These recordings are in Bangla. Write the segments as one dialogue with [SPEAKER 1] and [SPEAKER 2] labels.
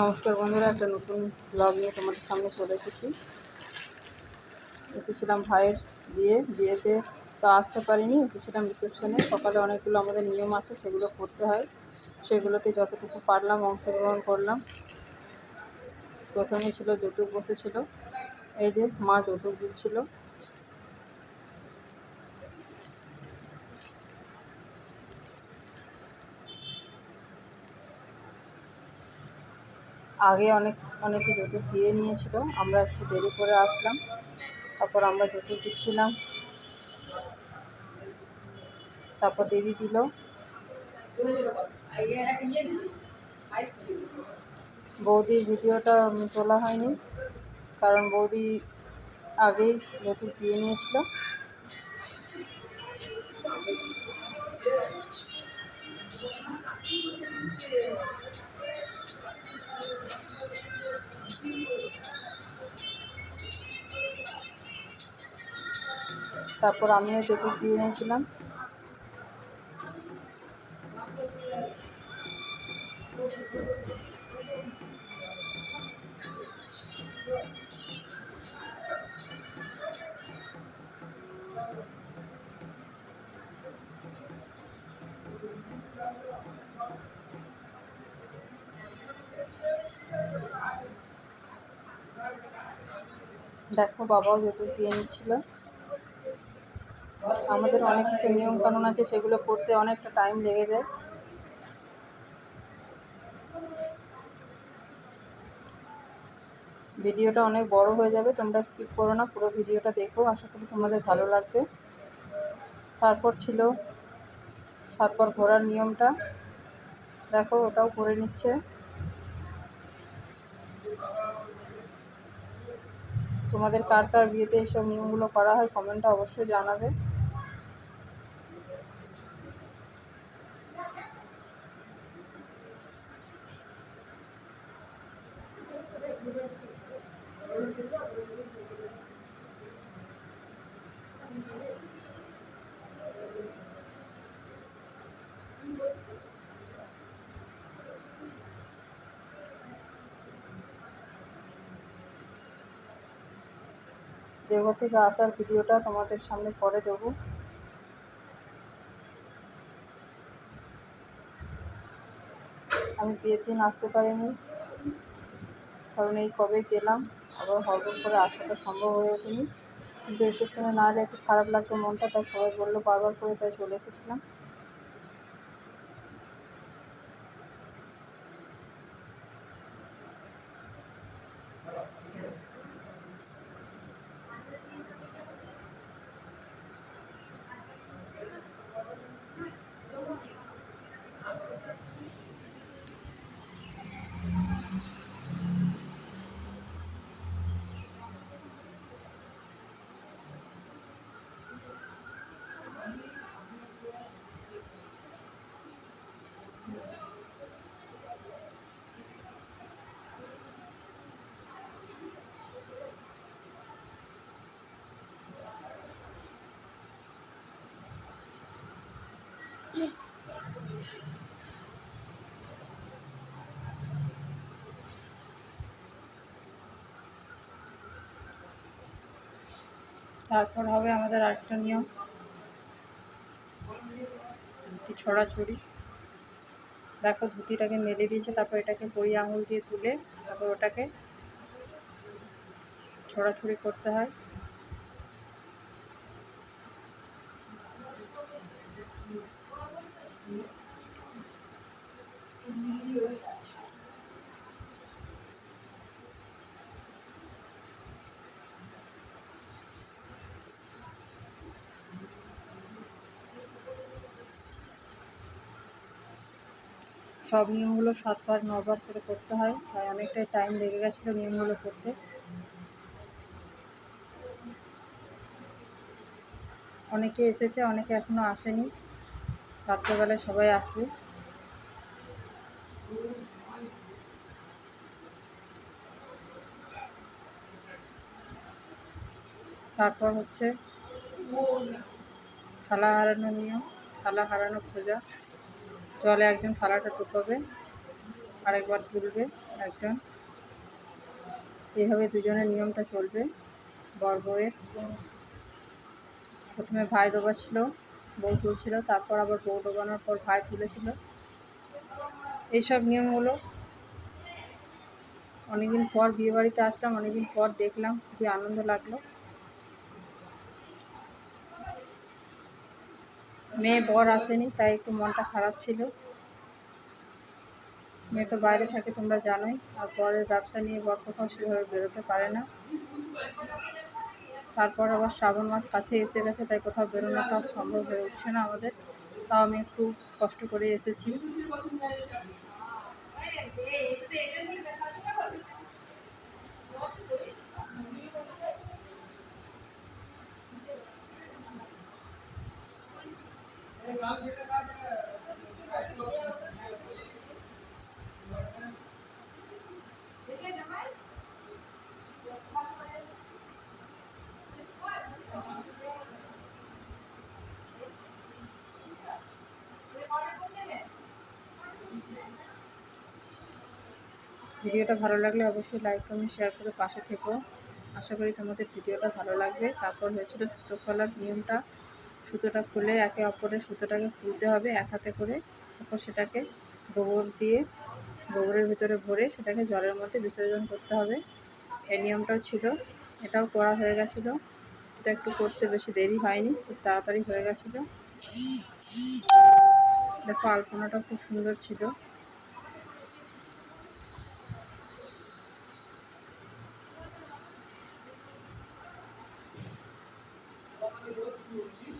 [SPEAKER 1] নমস্কার বন্ধুরা, একটা নতুন ব্লগ নিয়ে তোমাদের সামনে চলে এসেছি। এসেছিলাম ভাইয়ের বিয়ে, বিয়েতে তো আসতে পারিনি, এসেছিলাম রিসেপশনে সকালে অনেকগুলো আমাদের নিয়ম আছে, সেগুলো করতে হয়। সেগুলোতে যতটুকু পারলাম অংশগ্রহণ করলাম। প্রথমে ছিল যৌতুক বসেছিল, এই যে মা যৌতুক দিচ্ছিল। আগে অনেক, অনেকে যৌতুক দিয়ে নিয়েছিল। আমরা একটু দেরি করে আসলাম। তারপর আমরা যৌতুক দিচ্ছিলাম। তারপর দিদি দিল। বৌদির ভিডিওটা তোলা হয়নি, কারণ বৌদি আগেই যৌতুক দিয়ে নিয়েছিল। তারপর আমিও যৌতুক দিয়ে নিয়েছিলাম দেখো বাবাও যৌতুক দিয়ে নিচ্ছিল আমাদের অনেক কিছু নিয়ম কানুন আছে, সেগুলো করতে অনেকটা টাইম লেগে যায়। ভিডিওটা অনেক বড় হয়ে যাবে, তোমরা স্কিপ করো না, পুরো ভিডিওটা দেখো, আশা করি তোমাদের ভালো লাগবে। তারপর ছিল সাতবার ঘোরার নিয়মটা। দেখো, ওটাও করে নিচ্ছে। তোমাদের কার কার বিয়েতে এইসব নিয়মগুলো করা হয় কমেন্টটা অবশ্যই জানাবে। দেবঘর থেকে আসার ভিডিওটা তোমাদের সামনে পরে দেবো। আমি বিয়ের দিন আসতে পারিনি, কারণ এই কবে গেলাম, আবার হরবর করে আসাটা সম্ভব হয়ে ওঠেনি। কিন্তু রিসেপশনে না এলে একটু খারাপ লাগতো মনটা, তাই সবাই বলল বারবার করে তাই চলে এসেছিলাম। তারপর হবে আমাদের আরেকটা নিয়ম। ধুতি ছড়াছড়ি দেখো, ধুতিটাকে মেলে দিয়েছে, তারপর এটাকে কড়ি আঙুল দিয়ে তুলে তারপর ওটাকে ছড়াছড়ি করতে হয়। সব নিয়মগুলো সাতবার, নবার করে করতে হয়। তাই অনেকটাই টাইম লেগে গেছিল নিয়মগুলো করতে। অনেকে এসেছে, অনেকে এখনও আসেনি। রাত্রেবেলায় সবাই আসবে। তারপর হচ্ছে থালা হারানো নিয়ম, থালা হারানো খোঁজা। জলে একজন থালাটা ডুবাবে আরেকবার তুলবে একজন। এইভাবে দুজনের নিয়মটা চলবে বর বউয়ের। প্রথমে ভাই ডোবাচ্ছিল, বউ তুলছিল, তারপর আবার বউ ডোবানোর পর ভাই তুলেছিল। এইসব নিয়মগুলো অনেকদিন পর বিয়েবাড়িতে আসলাম, অনেকদিন পর দেখলাম, খুবই আনন্দ লাগল। মেয়ে বর আসেনি, তাই একটু মনটা খারাপ ছিল। মেয়ে তো বাইরে থাকে, তোমরা জানোই। আর বরের ব্যবসা নিয়ে বর কোথাও সেভাবে বেরোতে পারে না। তারপর আবার শ্রাবণ মাস কাছে এসে গেছে, তাই কোথাও বেরোনোটা সম্ভব হয়ে উঠছে না আমাদের। তাও আমি একটু কষ্ট করে এসেছি। ভিডিওটা ভালো লাগলে অবশ্যই লাইক কমেন্ট শেয়ার করে পাশে থেকো। আশা করি তোমাদের ভিডিওটা ভালো লাগবে। তারপর হয়েছিল সুতো খোলার নিয়মটা। সুতোটা খুলে একে অপরের সুতোটাকে খুলতে হবে এক হাতে করে। তারপর সেটাকে গোবর দিয়ে গোবরের ভিতরে ভরে সেটাকে জলের মধ্যে বিসর্জন করতে হবে। এ নিয়মটাও ছিল, এটাও করা হয়ে গেছিল। এটা একটু করতে বেশি দেরি হয়নি, খুব তাড়াতাড়ি হয়ে গেছিল। দেখো আলপনাটা খুব সুন্দর ছিল।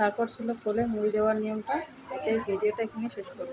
[SPEAKER 1] তারপর ছিল কোলে মুড়ি দেওয়ার নিয়মটা এতে ভিডিওটা এখানে শেষ করব।